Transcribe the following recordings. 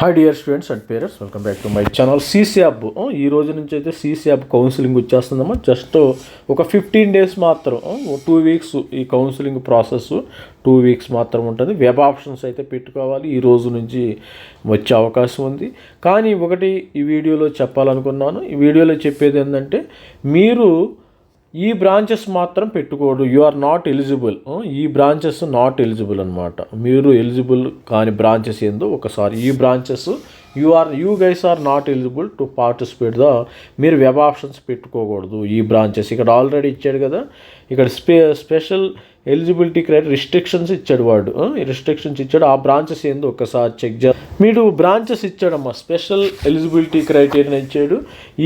Hi dear students and parents welcome back to my channel CSAB ఈ రోజు నుంచి అయితే సీసీఆబ్ కౌన్సిలింగ్ వచ్చేస్తుందమ్మా. జస్ట్ ఒక ఫిఫ్టీన్ డేస్ మాత్రం oh, టూ వీక్స్ ఈ కౌన్సిలింగ్ ప్రాసెస్ టూ వీక్స్ మాత్రం ఉంటుంది. వెబ్ ఆప్షన్స్ అయితే పెట్టుకోవాలి. ఈ రోజు నుంచి వచ్చే అవకాశం ఉంది. కానీ ఒకటి ఈ వీడియోలో చెప్పాలనుకున్నాను. ఈ వీడియోలో చెప్పేది ఏంటంటే మీరు ఈ బ్రాంచెస్ మాత్రం పెట్టుకోడు యు ఆర్ నాట్ ఎలిజిబుల్ ఈ బ్రాంచెస్ నాట్ ఎలిజిబుల్ అనమాట మీరు ఎలిజిబుల్ కాని బ్రాంచెస్ ఏందో ఒకసారి ఈ branches you are you guys are not eligible to participate the మీరు వెబ్ ఆప్షన్స్ పెట్టుకోకూడదు ఈ బ్రాంచెస్ ఇక్కడ ఆల్రెడీ ఇచ్చాడు కదా. ఇక్కడ స్పె స్పెషల్ ఎలిజిబిలిటీ క్రైట్ రిస్ట్రిక్షన్స్ ఇచ్చాడు వాడు. రిస్ట్రిక్షన్స్ ఇచ్చాడు. ఆ బ్రాంచెస్ ఏందో ఒకసారి చెక్ చే మీరు బ్రాంచెస్ ఇచ్చాడమ్మా. స్పెషల్ ఎలిజిబిలిటీ క్రైటీరియా ఇచ్చాడు.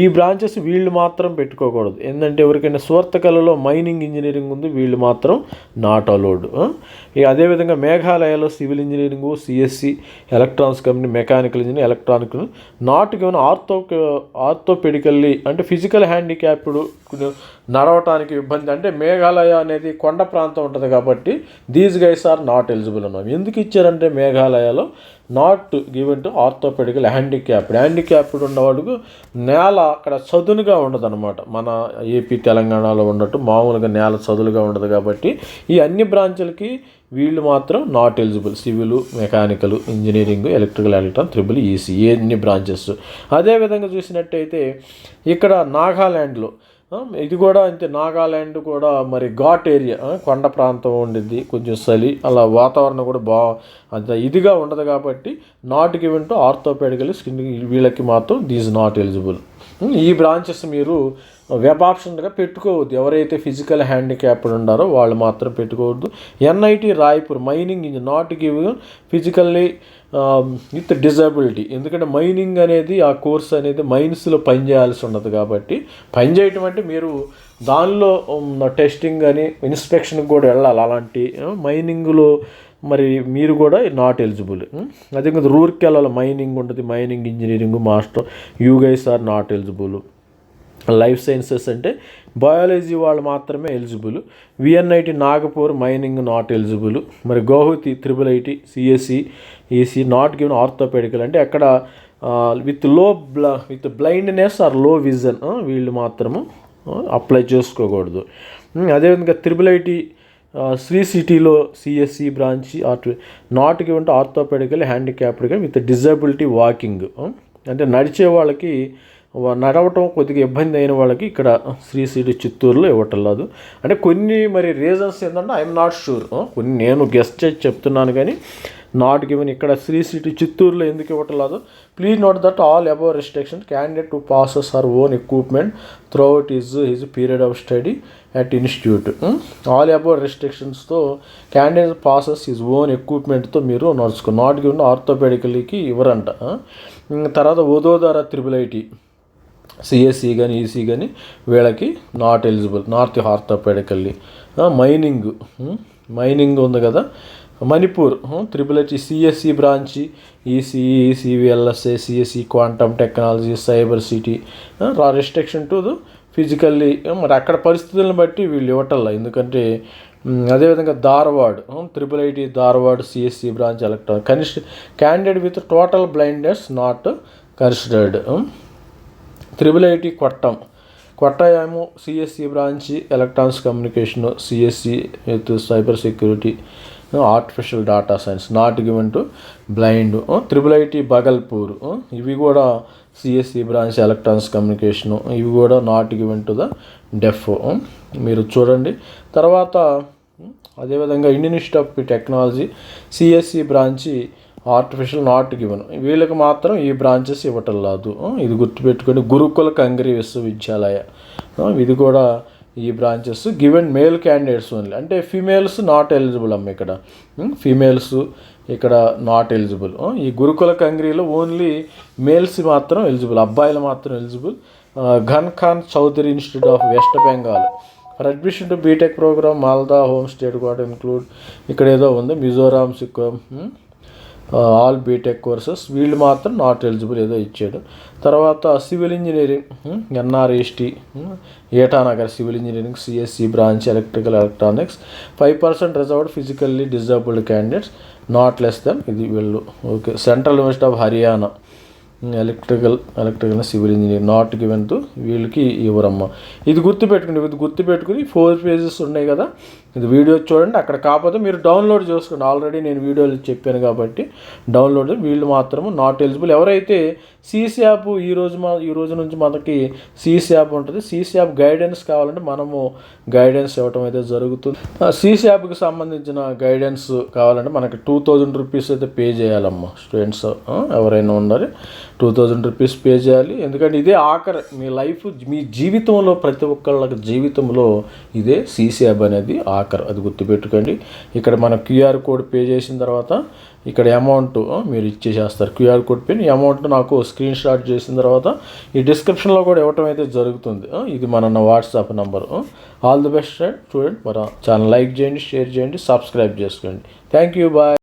ఈ బ్రాంచెస్ వీళ్ళు మాత్రం పెట్టుకోకూడదు. ఏంటంటే ఎవరికైనా స్వార్థకళలో మైనింగ్ ఇంజనీరింగ్ ఉంది వీళ్ళు మాత్రం నాట్ అలౌడ్ అదేవిధంగా మేఘాలయలో civil engineering CSE electronics company mechanical engineering electronic not given ortho orthopedically అంటే ఫిజికల్ హ్యాండిక్యాప్డ్ నడవటానికి ఇబ్బంది. అంటే మేఘాలయ అనేది కొండ ప్రాంతం ఉంటుంది కాబట్టి these guys are not eligible అన్నాం. ఎందుకు ఇచ్చారంటే మేఘాలయలో not given to orthopedical handicapped handicapped ఉన్నవాడుకు నేల అక్కడ చదునుగా ఉండదు అనమాట మన ఏపీ తెలంగాణలో ఉన్నట్టు మామూలుగా నేల చదులుగా ఉండదు కాబట్టి ఈ అన్ని బ్రాంచులకి వీళ్ళు మాత్రం not eligible civil mechanical engineering electrical electron triple EC ఎన్ని బ్రాంచెస్. అదేవిధంగా చూసినట్టయితే ఇక్కడ నాగాల్యాండ్లో ఇది కూడా అంతే. నాగాల్యాండ్ కూడా మరి ఘాట్ ఏరియా కొండ ప్రాంతం ఉండిద్ది కొంచెం చలి అలా వాతావరణం కూడా బా అంత ఇదిగా ఉండదు కాబట్టి not given to orthopedical skin వీళ్ళకి మాత్రం దీస్ నాట్ ఎలిజిబుల్. ఈ బ్రాంచెస్ మీరు వెబ్ ఆప్షన్గా పెట్టుకోవద్దు. ఎవరైతే ఫిజికల్ హ్యాండిక్యాప్డ్ ఉన్నారో వాళ్ళు మాత్రం పెట్టుకోవద్దు. NIT Raipur mining in not give physically with disability ఎందుకంటే మైనింగ్ అనేది ఆ కోర్స్ అనేది మైన్స్లో పనిచేయాల్సి ఉండదు కాబట్టి పని చేయటం అంటే మీరు దానిలో టెస్టింగ్ అని ఇన్స్పెక్షన్కి కూడా వెళ్ళాలి. అలాంటి మైనింగ్లో మరి మీరు కూడా నాట్ ఎలిజిబుల్ అదే కదా రూర్కెళ్ళాలి మైనింగ్ ఉంటుంది mining engineering master you guys are not eligible life sciences అంటే బయాలజీ వాళ్ళు మాత్రమే eligible VNIT Nagpur mining not eligible మరి Guwahati triple IT CSC EC not given orthopedical అంటే అక్కడ విత్లో బ్ల విత్ బ్లైండ్నెస్ ఆర్లో విజన్ వీళ్ళు మాత్రము అప్లై చేసుకోకూడదు. అదేవిధంగా త్రిబుల్ ఐటీ శ్రీ సిటీలో CSE branch are not given to orthopaedical హ్యాండిక్యాప్డ్గా with disability walking. అంటే నడిచే వాళ్ళకి నడవటం కొద్దిగా ఇబ్బంది అయిన వాళ్ళకి ఇక్కడ శ్రీ సిటీ చిత్తూరులో ఇవ్వటం లేదు అంటే కొన్ని మరి రీజన్స్ ఏంటంటే ఐఎమ్ నాట్ షూర్ కొన్ని నేను గెస్ట్ చేసి చెప్తున్నాను కానీ నాట్ గివెన్ ఇక్కడ శ్రీ సిటీ చిత్తూరులో ఎందుకు ఇవ్వటం లేదు? Please note that all above restriction candidate to passes are own equipment throughout is his period of study at institute all above రెస్ట్రిక్షన్స్తో candidate passes is own ఎక్విప్మెంట్తో మీరు నడుచుకో నాట్ గివెన్ ఆర్థోపెడికల్కి ఇవ్వరంట. తర్వాత ఓదోదార త్రిబుల్ ఐటీ సిఎస్సి కానీ EC కానీ వీళ్ళకి not eligible north orthopaedically mining mining ఉంది కదా? Manipur triple H CSE branch ECE సివిఎల్ఎస్ఏ CSE quantum technology cyber city restriction to physically మరి అక్కడ పరిస్థితులను బట్టి వీళ్ళు ఇవ్వటల్లా ఎందుకంటే అదేవిధంగా Dharwad triple IT Dharwad CSE branch electronic కనిష్ట candidate with total blindness not considered triple IT Kottam కొట్టాయేమో CSE branch electronics communication CSE with cyber security artificial data science not given to blind triple IT Bhagalpur ఇవి కూడా CSE branch electronics communication ఇవి కూడా not given to the deaf మీరు చూడండి. తర్వాత అదేవిధంగా Indian institute of technology CSE branch artificial not given వీళ్ళకి మాత్రం ఈ బ్రాంచెస్ ఇవ్వటం లేదు. Uh, ఇది గుర్తుపెట్టుకోండి. గురుకుల కంగ్రీ విశ్వవిద్యాలయ. Uh, ఇది కూడా ఈ branches given male candidates only అంటే ఫీమేల్స్ నాట్ ఎలిజిబుల్ అమ్మ ఇక్కడ. ఫీమేల్స్ ఇక్కడ నాట్ ఎలిజిబుల్ ఈ గురుకుల కంగ్రీలో ఓన్లీ మేల్స్ మాత్రం ఎలిజిబుల్ అబ్బాయిలు మాత్రం eligible Ghani Khan Choudhury institute of West Bengal for admission to BTech programme Malda home state కూడా ఇన్క్లూడ్ ఇక్కడ ఏదో ఉంది Mizoram Sikkim all BTech courses వీళ్ళు మాత్రం నాట్ ఎలిజిబుల్ ఏదో ఇచ్చాడు. తర్వాత civil engineering NRST Itanagar civil engineering CSE branch electrical electronics. Five percent reserved physically disabled candidates not less than ఇది వీళ్ళు. Okay central university of Haryana electrical electrical civil engineer not given to వీళ్ళకి ఇవ్వరమ్మ ఇది గుర్తుపెట్టుకుని ఇది గుర్తుపెట్టుకుని four pages ఉన్నాయి కదా ఇది వీడియో చూడండి. అక్కడ కాకపోతే మీరు డౌన్లోడ్ చేసుకోండి. ఆల్రెడీ నేను వీడియోలు చెప్పాను కాబట్టి డౌన్లోడ్ వీళ్ళు మాత్రము నాట్ ఎలిజిబుల్ ఎవరైతే సీసీ యాప్ ఈ రోజు మా ఈ రోజు నుంచి మనకి సీసీ యాప్ ఉంటుంది. సీసీ యాప్ గైడెన్స్ కావాలంటే మనము గైడెన్స్ ఇవ్వటం అయితే జరుగుతుంది. సీసీ యాప్కి సంబంధించిన గైడెన్స్ కావాలంటే మనకి టూ థౌజండ్ రూపీస్ అయితే పే చేయాలమ్మా. స్టూడెంట్స్ ఎవరైనా ఉండాలి టూ థౌజండ్ రూపీస్ పే చేయాలి. ఎందుకంటే ఇదే ఆఖరి మీ లైఫ్ మీ జీవితంలో ప్రతి ఒక్కళ్ళ జీవితంలో ఇదే సీసీ యాప్ అనేది లాకర్ అది గుర్తుపెట్టుకోండి. ఇక్కడ మన క్యూఆర్ కోడ్ పే చేసిన తర్వాత ఇక్కడ అమౌంట్ మీరు ఇచ్చేసేస్తారు. క్యూఆర్ కోడ్ పే అమౌంట్ నాకు స్క్రీన్ షాట్ చేసిన తర్వాత ఈ డిస్క్రిప్షన్లో కూడా ఇవ్వటం అయితే జరుగుతుంది. ఇది మన WhatsApp number all the best student మన ఛానల్ లైక్ చేయండి షేర్ చేయండి సబ్స్క్రైబ్ చేసుకోండి. Thank you bye